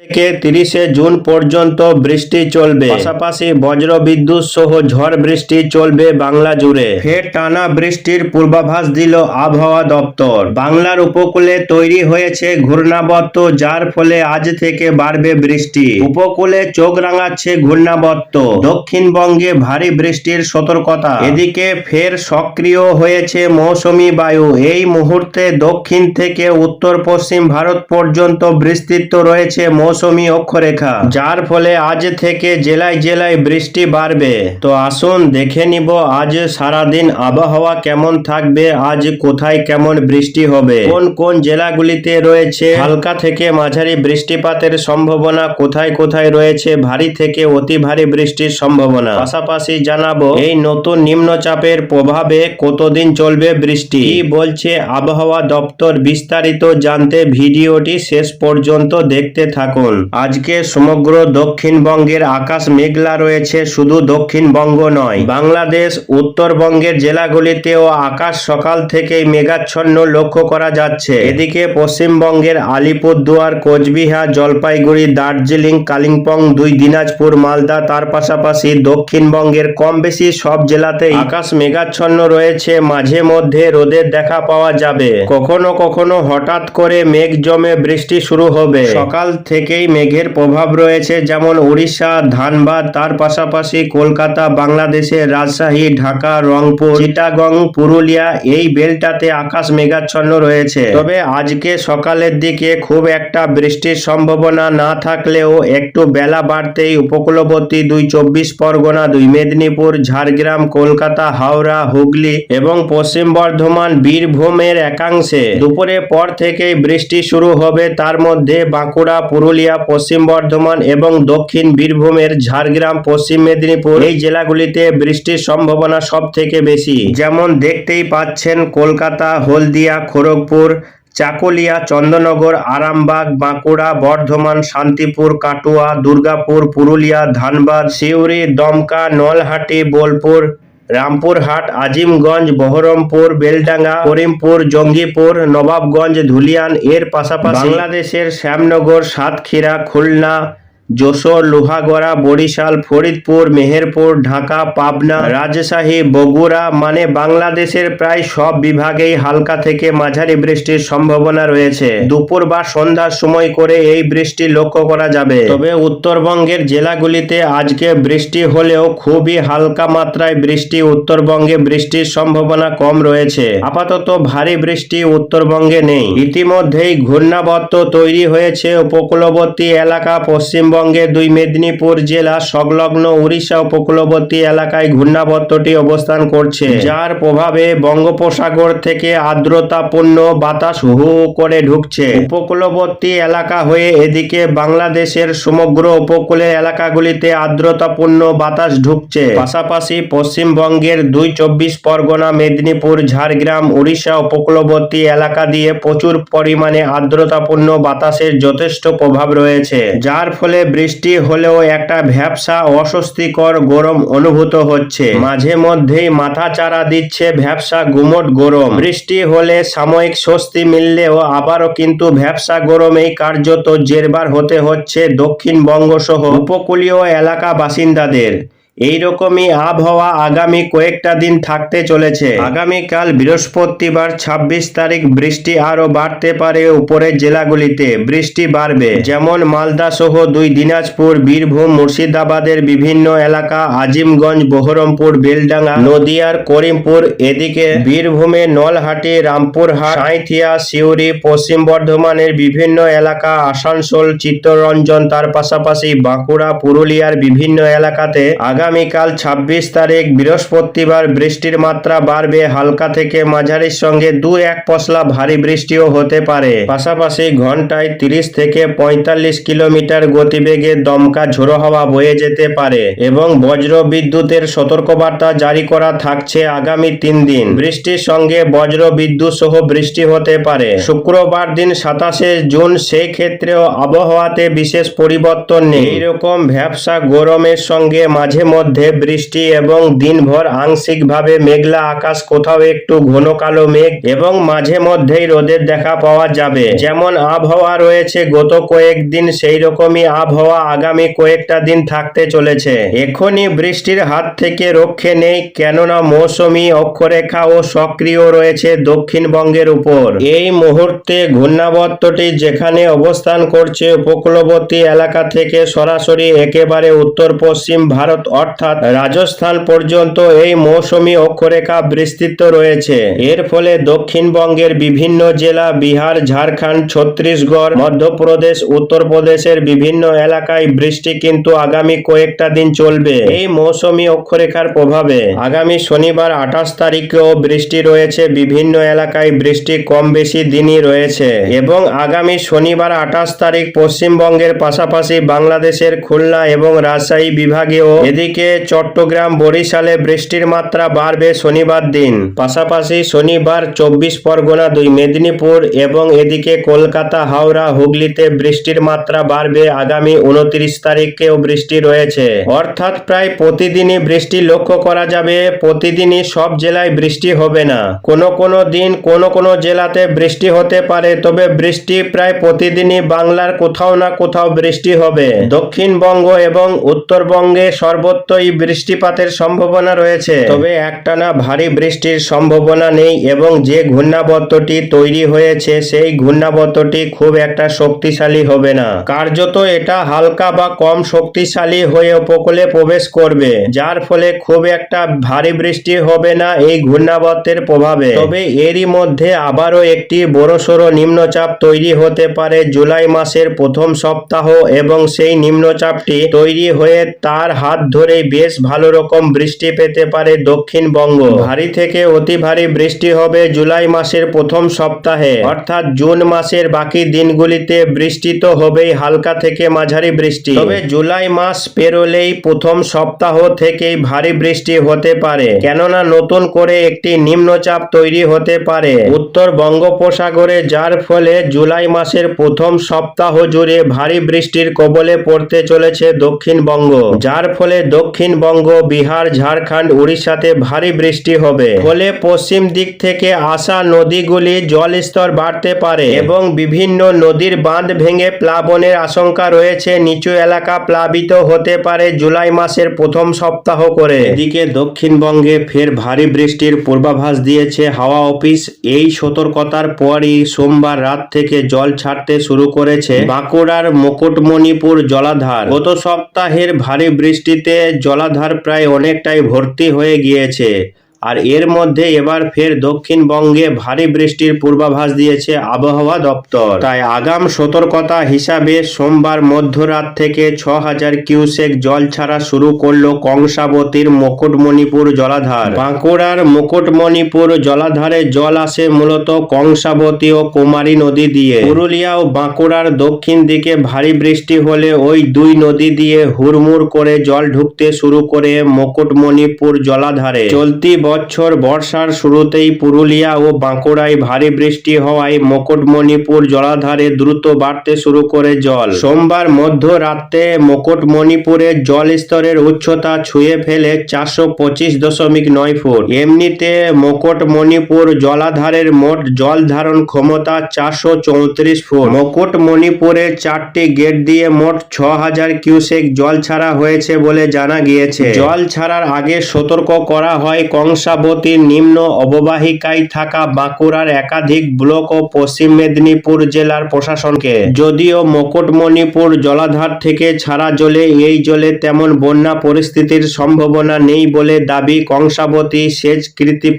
থেকে তিরিশে জুন পর্যন্ত বৃষ্টি চলবে। পাশাপাশি বজ্র বিদ্যুৎ সহ ঝড় বৃষ্টি চলবে বাংলা জুড়ে। ফের টানা বৃষ্টির পূর্বাভাস দিল আবহাওয়া দপ্তর। বাংলার উপকূলে তৈরি হয়েছে ঘূর্ণাবর্ত, যার ফলে আজ থেকে বাড়বে বৃষ্টি। উপকূলে চোখ রাঙাচ্ছে ঘূর্ণাবর্ত। দক্ষিণবঙ্গে ভারী বৃষ্টির সতর্কতা। এদিকে ফের সক্রিয় হয়েছে মৌসুমি বায়ু। এই মুহূর্তে দক্ষিণ থেকে উত্তর পশ্চিম ভারত পর্যন্ত বিস্তৃত রয়েছে মৌসুমী অক্ষরেখা, যার ফলে আজ থেকে জেলায় জেলায় বৃষ্টি বাড়বে। তো আসুন দেখে নিব আজ সারাদিন আবহাওয়া কেমন থাকবে, আজ কোথায় কেমন বৃষ্টি হবে। কোন কোন জেলাগুলিতে রয়েছে হালকা থেকে মাঝারি বৃষ্টিপাতের সম্ভাবনা, কোথায় কোথায় রয়েছে ভারী থেকে অতি ভারী বৃষ্টির সম্ভাবনা। পাশাপাশি জানাব, এই নতুন নিম্নচাপের প্রভাবে কতদিন চলবে বৃষ্টি? কি বলছে আবহাওয়া দপ্তর বিস্তারিত জানতে ভিডিওটি শেষ পর্যন্ত দেখতে থাকুন। আজকে সমগ্র দক্ষিণবঙ্গের আকাশ মেঘলা রয়েছে, শুধু দক্ষিণবঙ্গ নয়। বাংলাদেশ, উত্তরবঙ্গের জেলাগুলিতেও আকাশ সকাল থেকেই মেঘাচ্ছন্ন লক্ষ্য করা যাচ্ছে। এদিকে পশ্চিমবঙ্গের আলিপুরদুয়ার, কোচবিহার, জলপাইগুড়ি, দার্জিলিং, কালিম্পং, দুই দিনাজপুর, মালদা, তার পাশাপাশি দক্ষিণবঙ্গের কম বেশি সব জেলাতেই আকাশ মেঘাচ্ছন্ন রয়েছে। মাঝে মধ্যে রোদের দেখা পাওয়া যাবে। কখনো কখনো হঠাৎ করে মেঘ জমে বৃষ্টি শুরু হবে। সকাল থেকেই মেঘের প্রভাব রয়েছে, যেমন উড়িষ্যা, ধানবাদ, তার পাশাপাশি কলকাতা, বাংলাদেশের রাজশাহী, ঢাকা, রংপুর, চিটাগং, পুরুলিয়া, এই বেলটাতে আকাশ মেঘাচ্ছন্ন রয়েছে। তবে আজকে সকালের দিকে খুব একটা বৃষ্টির সম্ভাবনা না থাকলেও একটু বেলা বাড়তেই উপকূলবর্তী দুই চব্বিশ পরগনা, দুই মেদিনীপুর, ঝাড়গ্রাম, কলকাতা, হাওড়া, হুগলি এবং পশ্চিম বর্ধমান বীরভূমের একাংশে। দুপুরে পর থেকেই বৃষ্টি শুরু হবে, তার মধ্যে বাঁকুড়া, পুরুলিয়া পশ্চিম বর্ধমান এবং দক্ষিণ বীরভূমের ঝাড়গ্রাম, পশ্চিম মেদিনীপুর এই জেলাগুলিতে বৃষ্টির সম্ভাবনা সব থেকে বেশি। যেমন দেখতেই পাচ্ছেন কলকাতা, হলদিয়া, খড়গপুর, চাকুলিয়া, চন্দননগর, আরামবাগ, বাঁকুড়া, বর্ধমান, শান্তিপুর, কাটুয়া, দুর্গাপুর, পুরুলিয়া, ধানবাদ, সিউড়ি, দমকা, নলহাটি, বোলপুর রামপুরহাট আজিমগঞ্জ বহরমপুর বেলডাঙ্গা করিমপুর জঙ্গিপুর নবাবগঞ্জ ধুলিয়ান এর পাশাপাশি বাংলাদেশের শ্যামনগর সাতক্ষীরা খুলনা যশোর, লোহাগড়া, বরিশাল, ফরিদপুর, মেহেরপুর, ঢাকা, পাবনা, রাজশাহী, বগুড়া মানে বাংলাদেশের প্রায় সব বিভাগেই হালকা থেকে মাঝারি বৃষ্টির সম্ভাবনা রয়েছে। দুপুর বা সন্ধ্যার সময় করে এই বৃষ্টি লক্ষ্য করা যাবে। তবে উত্তরবঙ্গের জেলাগুলিতে আজকে বৃষ্টি হলেও খুবই হালকা মাত্রায় বৃষ্টি, উত্তরবঙ্গে বৃষ্টির সম্ভাবনা কম রয়েছে। আপাতত ভারী বৃষ্টি উত্তরবঙ্গে নেই। ইতিমধ্যেই ঘূর্ণাবর্ত তৈরি হয়েছে উপকূলবর্তী এলাকা পশ্চিমবঙ্গের দুই মেদিনীপুর জেলা সংলগ্ন উড়িষ্যা উপকূলবর্তী এলাকায় ঘূর্ণাবর্তটি অবস্থান করছে। যার প্রভাবে বঙ্গোপসাগর থেকে আর্দ্রতাপূর্ণ বাতাস হু করে ঢুকছে। উপকূলবর্তী এলাকা হয়ে এদিকে বাংলাদেশের সমগ্র উপকূলের এলাকাগুলিতে আর্দ্রতাপূর্ণ বাতাস ঢুকছে। পাশাপাশি পশ্চিমবঙ্গের দুই চব্বিশ পরগনা, মেদিনীপুর, ঝাড়গ্রাম, উড়িষ্যা উপকূলবর্তী এলাকা দিয়ে প্রচুর পরিমাণে আর্দ্রতাপূর্ণ বাতাসের যথেষ্ট প্রভাব রয়েছে। যার ফলে বৃষ্টি হলেও একটা ভ্যাবসা অস্বস্তিকর গরম অনুভূত হচ্ছে। মাঝে মধ্যেই মাথা চারা দিচ্ছে ভ্যাবসা গুমট গরম। বৃষ্টি হলে সাময়িক স্বস্তি মিললেও আবারও কিন্তু ভ্যাবসা গরমেই কার্যত জেরবার হতে হচ্ছে দক্ষিণবঙ্গ সহ উপকূলীয় এলাকা বাসিন্দাদের। এইরকমই আবহাওয়া আগামী কয়েকটা দিন থাকতে চলেছে। আগামীকাল বৃহস্পতিবার ২৬ তারিখ বৃষ্টি আরও বাড়তে পারে উপরের জেলাগুলিতে। বৃষ্টি বাড়বে। যেমন মালদা সহ দুই দিনাজপুর, বীরভূম, মুর্শিদাবাদের বিভিন্ন এলাকা, আজিমগঞ্জ, বহরমপুর, বেলডাঙ্গা, নদিয়ার করিমপুর, এদিকে বীরভূমে নলহাটি, রামপুরহাট, সাঁইথিয়া, সিউড়ি, পশ্চিম বর্ধমানের বিভিন্ন এলাকা, আসানসোল, চিত্তরঞ্জন, তার পাশাপাশি বাঁকুড়া, পুরুলিয়ার বিভিন্ন এলাকাতে আগামীকাল ২৬ তারিখ বৃহস্পতিবার বৃষ্টির মাত্রা বাড়বে। হালকা থেকে মাঝারির সঙ্গে দু এক পশলা ভারী বৃষ্টিও হতে পারে। পাশাপাশি ঘন্টায় 30 থেকে পঁয়তাল্লিশ কিলোমিটার গতিবেগে দমকা ঝোড়ো হাওয়া বয়ে যেতে পারে এবং বজ্র বিদ্যুতের সতর্কবার্তা জারি করা থাকছে আগামী তিন দিন। বৃষ্টির সঙ্গে বজ্র বিদ্যুৎ সহ বৃষ্টি হতে পারে। শুক্রবার দিন সাতাশে জুন সেই ক্ষেত্রেও আবহাওয়াতে বিশেষ পরিবর্তন নেই। এরকম ভ্যাবসা গরমের সঙ্গে মাঝে মধ্যে বৃষ্টি এবং দিনভর আংশিকভাবে মেঘলা আকাশ, কোথাও একটু ঘন কালো মেঘ এবং মাঝে মধ্যেই রোদের দেখা পাওয়া যাবে। যেমন আবহাওয়া রয়েছে, গত কয়েকদিন সেই রকমই আবহাওয়া আগামী কয়েকটা দিন থাকতে চলেছে। এখনই বৃষ্টির হাত থেকে রক্ষে নেই, কেননা মৌসুমী অক্ষরেখা ও সক্রিয় রয়েছে দক্ষিণবঙ্গের উপর। এই মুহূর্তে ঘূর্ণাবর্তটি যেখানে অবস্থান করছে উপকূলবর্তী এলাকা থেকে সরাসরি একেবারে উত্তর পশ্চিম ভারত অর্থাৎ রাজস্থান পর্যন্ত এই মৌসুমী অক্ষরেখা বিস্তৃত রয়েছে। এর ফলে দক্ষিণবঙ্গের বিভিন্ন জেলা, বিহার, ঝাড়খণ্ড, ছত্তিশগড়, মধ্যপ্রদেশ, উত্তরপ্রদেশের বিভিন্ন এলাকায় বৃষ্টি কিন্তু আগামী কয়েকটা দিন চলবে। এই মৌসুমী অক্ষরেখার প্রভাবে আগামী শনিবার আঠাশ তারিখেও বৃষ্টি রয়েছে, বিভিন্ন এলাকায় বৃষ্টি কম বেশি দিনই রয়েছে এবং আগামী শনিবার আঠাশ তারিখ পশ্চিমবঙ্গের পাশাপাশি বাংলাদেশের খুলনা এবং রাজশাহী বিভাগেও এদিকে চট্টগ্রাম, বরিশালে বৃষ্টির মাত্রা বাড়বে শনিবার দিন। পাশাপাশি শনিবার চব্বিশ পরগনা দুই মেদিনীপুর এবং এদিকে কলকাতা, হাওড়া, হুগলিতে বৃষ্টির মাত্রা বাড়বে। আগামী উনত্রিশ তারিখেও বৃষ্টি রয়েছে। অর্থাৎ প্রায় প্রতিদিনই বৃষ্টি লক্ষ্য করা যাবে। প্রতিদিনই সব জেলায় বৃষ্টি হবে না। কোনো কোনো দিন কোনো কোনো জেলাতে বৃষ্টি হতে পারে, তবে বৃষ্টি প্রায় প্রতিদিনই বাংলার কোথাও না কোথাও বৃষ্টি হবে। দক্ষিণবঙ্গ এবং উত্তরবঙ্গে সর্বত্রই বৃষ্টিপাতের সম্ভাবনা রয়েছে। তবে একটানা ভারী বৃষ্টির সম্ভাবনা নেই এবং যে ঘূর্ণাবর্তটি তৈরি হয়েছে, সেই ঘূর্ণাবর্তটি খুব একটা শক্তিশালী হবে না। কার্যত এটা হালকা বা কম শক্তিশালী হয়ে উপকূলে প্রবেশ করবে, যার ফলে খুব একটা ভারী বৃষ্টি হবে না এই ঘূর্ণাবর্তের প্রভাবে। তবে এরই মধ্যে আবারও একটি বড়সড় নিম্নচাপ তৈরি হতে পারে জুলাই মাসের প্রথম সপ্তাহ এবং সেই নিম্নচাপটি তৈরি হয়ে তার হাত ধরে বেশ ভালো রকম বৃষ্টি পেতে পারে দক্ষিণবঙ্গ। ভারী থেকে অতি ভারী বৃষ্টি হবে জুলাই মাসের প্রথম সপ্তাহে। অর্থাৎ জুন মাসের বাকি দিনগুলিতে বৃষ্টি তো হবেই, হালকা থেকে মাঝারি বৃষ্টি। তবে জুলাই মাস পেরোলেই প্রথম সপ্তাহ থেকেই ভারী বৃষ্টি হতে পারে। কেননা নতুন করে একটি নিম্নচাপ তৈরি হতে পারে। উত্তর বঙ্গোপসাগরে, যার ফলে জুলাই মাসের প্রথম সপ্তাহ জুড়ে ভারী বৃষ্টির কবলে পড়তে চলেছে দক্ষিণবঙ্গ। যার ফলে দক্ষিণবঙ্গ, বিহার, ঝাড়খণ্ড, উড়িষ্যাতে ভারী বৃষ্টি হবে। ফলে পশ্চিম দিক থেকে আসা নদীগুলি জলস্তর বাড়তে পারে এবং বিভিন্ন নদীর বাঁধ ভেঙে প্লাবনের আশঙ্কা রয়েছে। নিচু এলাকা প্লাবিত হতে পারে জুলাই মাসের প্রথম সপ্তাহ করে। এদিকে দক্ষিণবঙ্গে ফের ভারী বৃষ্টির পূর্বাভাস দিয়েছে হাওয়া অফিস। এই সতর্কতার পরই সোমবার রাত থেকে জল ছাড়তে শুরু করেছে বাঁকুড়ার মুকুটমণিপুর জলাধার। গত সপ্তাহের ভারী বৃষ্টিতে জলাধার প্রায় অনেকটাই ভর্তি হয়ে গিয়েছে। আর এর মধ্যে এবার ফের দক্ষিণবঙ্গে ভারী বৃষ্টির পূর্বাভাস দিয়েছে আবহাওয়া দপ্তর। তাই আগাম সতর্কতা হিসাবে সোমবার মধ্যরাত থেকে ছ হাজার কিউসেক জল ছাড়া শুরু করল কংসাবতীর মুকুটমণিপুর জলাধার। বাঁকুড়ার মুকুটমণিপুর জলাধারে জল আসে মূলত কংসাবতী ও কুমারী নদী দিয়ে। পুরুলিয়া ও বাঁকুড়ার দক্ষিণ দিকে ভারী বৃষ্টি হলে ওই দুই নদী দিয়ে হুড়মুড় করে জল ঢুকতে শুরু করে মুকুটমণিপুর জলাধারে। চলতি বছর বর্ষার শুরুতেই পুরুলিয়া ও বাঁকুড়ায় ভারী বৃষ্টি হওয়ায় মুকুটমণিপুর জলাধারে দ্রুত বাড়তে শুরু করে জল। সোমবার মধ্যরাতে মুকুটমণিপুরের জল স্তরের উচ্চতা ছুঁয়ে ফেলে চারশো পঁচিশ দশমিক নয় ফুট। এমনিতে মুকুটমণিপুর জলাধারের মোট জল ধারণ ক্ষমতা চারশো চৌত্রিশ ফুট। মুকুটমণিপুরের চারটি গেট দিয়ে মোট ছ হাজার কিউসেক জল ছাড়া হয়েছে বলে জানা গিয়েছে। জল ছাড়ার আগে সতর্ক করা হয় কংসাবতীর নিম্ন অববাহিকায় থাকা বাঁকুড়ার একাধিক ব্লক ও পশ্চিম মেদিনীপুর জেলার প্রশাসনকে। যদিও মকটমণিপুর জলাধার থেকে ছাড়া জলে, এই জলে তেমন বন্যা পরিস্থিতির সম্ভাবনা নেই বলে দাবি কংসাবতী সেচ কৃতি